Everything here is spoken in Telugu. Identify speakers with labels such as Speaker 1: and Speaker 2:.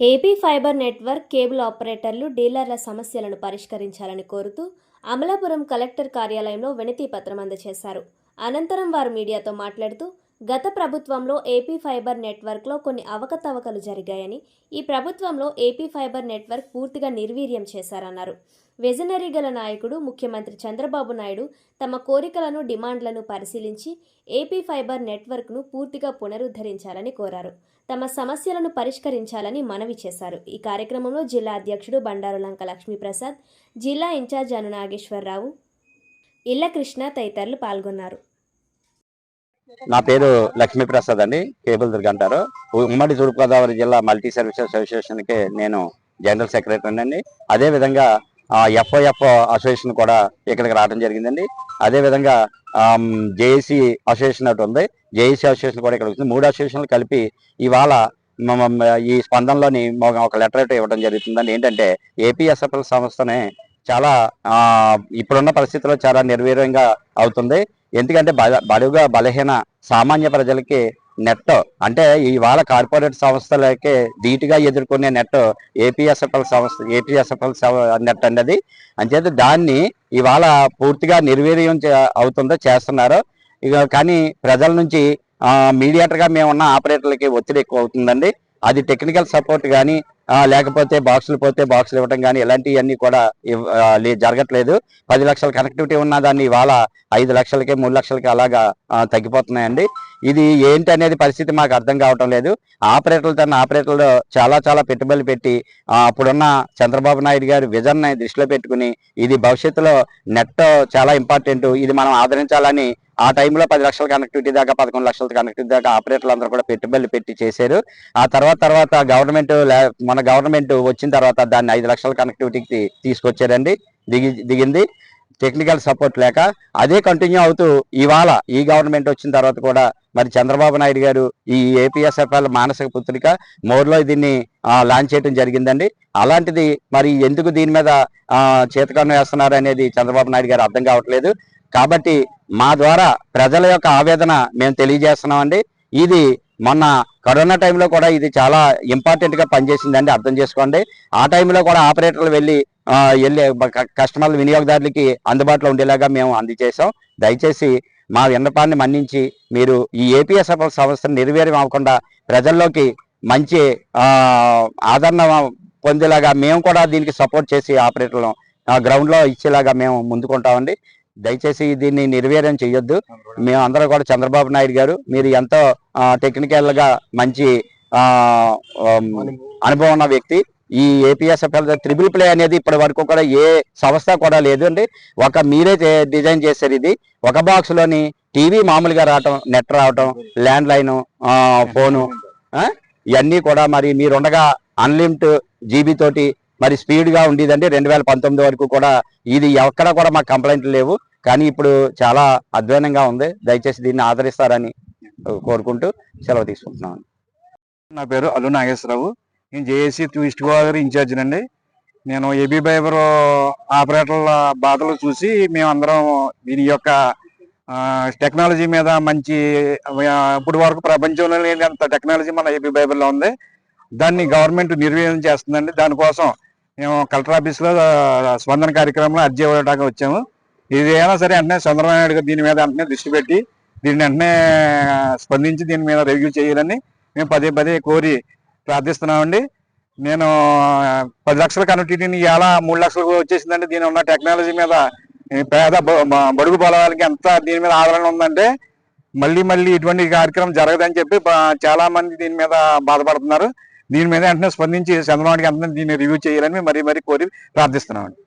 Speaker 1: ఏపీ ఫైబర్ నెట్వర్క్ కేబుల్ ఆపరేటర్లు డీలర్ల సమస్యలను పరిష్కరించాలని కోరుతూ అమలాపురం కలెక్టర్ కార్యాలయంలో వినతి పత్రం అందజేశారు. అనంతరం వారు మీడియాతో మాట్లాడుతూ గత ప్రభుత్వంలో ఏపీ ఫైబర్ నెట్వర్క్లో కొన్ని అవకతవకలు జరిగాయని ఈ ప్రభుత్వంలో ఏపీ ఫైబర్ నెట్వర్క్ పూర్తిగా నిర్వీర్యం చేశారన్నారు. విజనరీ గల నాయకుడు ముఖ్యమంత్రి చంద్రబాబు నాయుడు తమ కోరికలను డిమాండ్లను పరిశీలించి ఏపీ ఫైబర్ నెట్వర్క్ను పూర్తిగా పునరుద్ధరించాలని కోరారు. తమ సమస్యలను పరిష్కరించాలని మనవి చేశారు. ఈ కార్యక్రమంలో జిల్లా అధ్యక్షుడు బండారు లంక లక్ష్మీప్రసాద్ జిల్లా ఇన్ఛార్జ్ అను నాగేశ్వరరావు ఇళ్ళ కృష్ణ తదితరులు పాల్గొన్నారు.
Speaker 2: నా పేరు లక్ష్మీప్రసాద్ అండి. కేబుల్ దుర్గ అంటారు. ఉమ్మడి తూర్పుగోదావరి జిల్లా మల్టీ సర్వీసెస్ అసోసియేషన్కి నేను జనరల్ సెక్రటరీ అండి. అదే ఆ ఎఫ్ఐఎఫ్ అసోసియేషన్ కూడా ఇక్కడికి రావడం జరిగిందండి. అదే విధంగా జేఏసీ అసోసియేషన్ ఒకటి ఉంది. జేఏసీ అసోసియేషన్ కూడా ఇక్కడ వచ్చింది. మూడు అసోసియేషన్లు కలిపి ఇవాళ ఈ స్పందనలోని ఒక లెటర్ ఇవ్వడం జరుగుతుందండి. ఏంటంటే ఏపీఎస్ఎఫ్ఎల్ సంస్థనే చాలా ఇప్పుడున్న పరిస్థితుల్లో చాలా నిర్వీర్యంగా అవుతుంది. ఎందుకంటే బ బడుగా బలహీన సామాన్య ప్రజలకి నెట్. అంటే ఇవాళ కార్పొరేట్ సంస్థలకి ధీటుగా ఎదుర్కొనే నెట్ ఏపీఎస్ఎఫ్ఎల్ సంస్థ ఏపీఎస్ఎఫ్ఎల్ నెట్ అన్నది. అంచేత దాన్ని ఇవాళ పూర్తిగా నిర్వీర్యం అవుతుందో చేస్తున్నారు. ఇక కానీ ప్రజల నుంచి మీడియేటర్గా మేమున్న మేము ఉన్న ఆపరేటర్లకి ఒత్తిడి ఎక్కువ అవుతుందండి. అది టెక్నికల్ సపోర్ట్ కానీ లేకపోతే బాక్సులు పోతే బాక్సులు ఇవ్వడం కానీ ఇలాంటివన్నీ కూడా జరగట్లేదు. పది లక్షల కనెక్టివిటీ ఉన్న దాన్ని ఇవాళ ఐదు లక్షలకి మూడు లక్షలకి అలాగా తగ్గిపోతున్నాయండి. ఇది ఏంటి అనేది పరిస్థితి మాకు అర్థం కావటం లేదు. ఆపరేటర్లు తన ఆపరేటర్లు చాలా చాలా పెట్టుబడులు పెట్టి అప్పుడున్న చంద్రబాబు నాయుడు గారి విజన్ దృష్టిలో పెట్టుకుని ఇది భవిష్యత్తులో నెట్ చాలా ఇంపార్టెంట్. ఇది మనం ఆదరించాలని ఆ టైంలో పది లక్షల కనెక్టివిటీ దాకా పదకొండు లక్షల కనెక్టివిటీ దాకా ఆపరేటర్లు అందరూ కూడా పెట్టుబడులు పెట్టి చేశారు. ఆ తర్వాత తర్వాత గవర్నమెంట్ మన గవర్నమెంట్ వచ్చిన తర్వాత దాన్ని ఐదు లక్షల కనెక్టివిటీకి తీసుకొచ్చారండి. దిగి దిగింది. టెక్నికల్ సపోర్ట్ లేక అదే కంటిన్యూ అవుతూ ఇవాళ ఈ గవర్నమెంట్ వచ్చిన తర్వాత కూడా మరి చంద్రబాబు నాయుడు గారు ఈ ఏపీఎస్ఎఫ్ఎల్ మానసిక పుత్రిక మోర్లో దీన్ని లాంచ్ చేయడం జరిగిందండి. అలాంటిది మరి ఎందుకు దీని మీద చేతకన్ను వేస్తున్నారు అనేది చంద్రబాబు నాయుడు గారు అర్థం కావట్లేదు. కాబట్టి మా ద్వారా ప్రజల యొక్క ఆవేదన మేము తెలియజేస్తున్నామండి. ఇది మొన్న కరోనా టైంలో కూడా ఇది చాలా ఇంపార్టెంట్గా పనిచేసిందండి అర్థం చేసుకోండి. ఆ టైంలో కూడా ఆపరేటర్లు వెళ్ళి వెళ్ళే వెళ్ళి కస్టమర్ల వినియోగదారులకి అందుబాటులో ఉండేలాగా మేము అందజేసాం దయచేసి మా విన్నపాన్ని మన్నించి మీరు ఈ ఏపీఎస్ఎఫ్ సంస్థను నిర్వీర్యం అవ్వకుండా ప్రజల్లోకి మంచి ఆదరణ పొందేలాగా మేము కూడా దీనికి సపోర్ట్ చేసి ఆపరేటర్లు గ్రౌండ్లో ఇచ్చేలాగా మేము ముందుకుంటామండి. దయచేసి దీన్ని నిర్వీర్యం చేయొద్దు. మేము కూడా చంద్రబాబు నాయుడు గారు మీరు ఎంతో టెక్నికల్గా మంచి అనుభవం ఉన్న వ్యక్తి. ఈ ఏపీఎస్ఎఫ్ఎల్ త్రిబుల్ ప్లే అనేది ఇప్పటి వరకు కూడా ఏ సంస్థ కూడా లేదు అండి. ఒక మీరే డిజైన్ చేశారు ఇది. ఒక బాక్స్లోని టీవీ మామూలుగా రావటం నెట్ రావటం ల్యాండ్ లైన్ ఫోను ఇవన్నీ కూడా మరి మీరుండగా అన్లిమిట్ జీబీ తోటి మరి స్పీడ్గా ఉండేదండి రెండు వేల పంతొమ్మిది వరకు కూడా ఇది ఎక్కడ కూడా మాకు కంప్లైంట్లు లేవు. కానీ ఇప్పుడు చాలా అధ్వానంగా ఉంది. దయచేసి దీన్ని ఆదరిస్తారని కోరుకుంటూ సెలవు తీసుకుంటున్నాను.
Speaker 3: నా పేరు అల్లు నాగేశ్వరరావు. నేను జేఏసీ ఈస్ట్ గోదావరి ఇన్ఛార్జినండి నేను ఏబీ ఫైబర్ ఆపరేటర్ల బాధలు చూసి మేమందరం దీని యొక్క టెక్నాలజీ మీద మంచి ఇప్పుడు వరకు ప్రపంచంలో లేని అంత టెక్నాలజీ మన ఏబీ ఫైబర్లో ఉంది. దాన్ని గవర్నమెంట్ నిర్వీర్యం చేస్తుందండి. దానికోసం మేము కలెక్టర్ ఆఫీస్లో స్పందన కార్యక్రమంలో అర్జీ ఇవ్వడానికి వచ్చాము. ఇది అయినా సరే వెంటనే చంద్రబాబు నాయుడు గారు దీని మీద వెంటనే దృష్టి పెట్టి దీన్ని వెంటనే స్పందించి దీని మీద రివ్యూ చేయాలని మేము పదే పదే కోరి ప్రార్థిస్తున్నామండి. నేను పది లక్షల కనెక్టివిటీని ఎలా మూడు లక్షలకు వచ్చేసిందంటే దీని ఉన్న టెక్నాలజీ మీద పేద బ- బడుగు బలవాళ్ళకి ఎంత దీని మీద ఆదరణ ఉందంటే మళ్ళీ మళ్ళీ ఇటువంటి కార్యక్రమం జరగదని చెప్పి చాలా మంది దీని మీద బాధపడుతున్నారు. దీని మీద వెంటనే స్పందించి చంద్రబాబు గారికి వెంటనే దీన్ని రివ్యూ చేయాలని మరీ మరీ కోరి ప్రార్థిస్తున్నామండి.